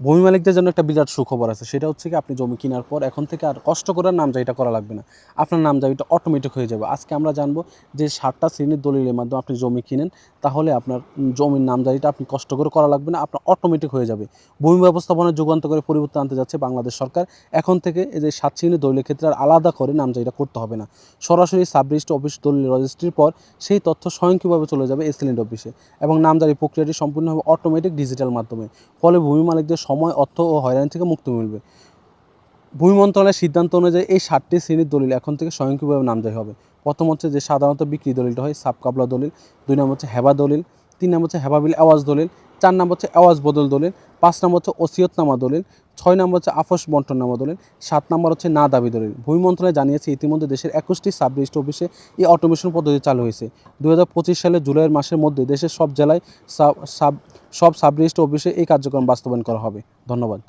ভূমি মালিকদের জন্য একটা বিরাট সুখবর আছে। সেটা হচ্ছে কি, আপনি জমি কেনার পর এখন থেকে আর কষ্ট করে নামজারিটা করা লাগবে না। আপনার নামজারিটা অটোমেটিক হয়ে যাবে। আজকে আমরা জানব যে সাতটা শ্রেণির দলিলের মাধ্যমে আপনি জমি কিনেন, তাহলে আপনার জমির নামজারিটা আপনি কষ্ট করে করা লাগবে না, আপনার অটোমেটিক হয়ে যাবে। ভূমি ব্যবস্থাপনার যুগান্ত করে পরিবর্তন আনতে যাচ্ছে বাংলাদেশ সরকার। এখন থেকে এই যে সাত শ্রেণির দলিলের ক্ষেত্রে আর আলাদা করে নামজারিটা করতে হবে না। সরাসরি সাব রেজিস্ট্রি অফিস দলিল রেজিস্ট্রির পর সেই তথ্য স্বয়ংক্রিয়ভাবে চলে যাবে এসিলেন্ট অফিসে এবং নামজারি প্রক্রিয়াটি সম্পূর্ণভাবে অটোমেটিক ডিজিটাল মাধ্যমে। ফলে ভূমি মালিকদের সময়, অর্থ ও হয়রানি থেকে মুক্তি মিলবে। ভূমি মন্ত্রণালয়ের সিদ্ধান্ত অনুযায়ী এই সাতটি শ্রেণির দলিল এখন থেকে স্বয়ংক্রিয়ভাবে নামজারি হবে। প্রথম হচ্ছে যে সাধারণত বিক্রি দলিলটা হয় সাব কাবলা দলিল। দুই নম্বর হচ্ছে হেবা দলিল। তিন নম্বর হচ্ছে হেবাবিল আওয়াজ দলিল। চার নম্বর হচ্ছে আওয়াজ বদল দলিল। পাঁচ নম্বর হচ্ছে ওসিয়তনামা দলিল। ছয় নম্বর হচ্ছে আফস বন্টননামা দলিল। সাত নম্বর হচ্ছে না দাবি দলিল। ভূমি মন্ত্রণালয় জানিয়েছে ইতিমধ্যে দেশের একুশটি সাব রেজিস্ট্রি অফিসে এই অটোমেশন পদ্ধতি চালু হয়েছে। দু সালের জুলাইয়ের মাসের মধ্যে দেশের সব জেলায় সাব সাব সব সাব রেজিস্ট্রি অফিসে এই কার্যক্রম বাস্তবায়ন করা হবে। ধন্যবাদ।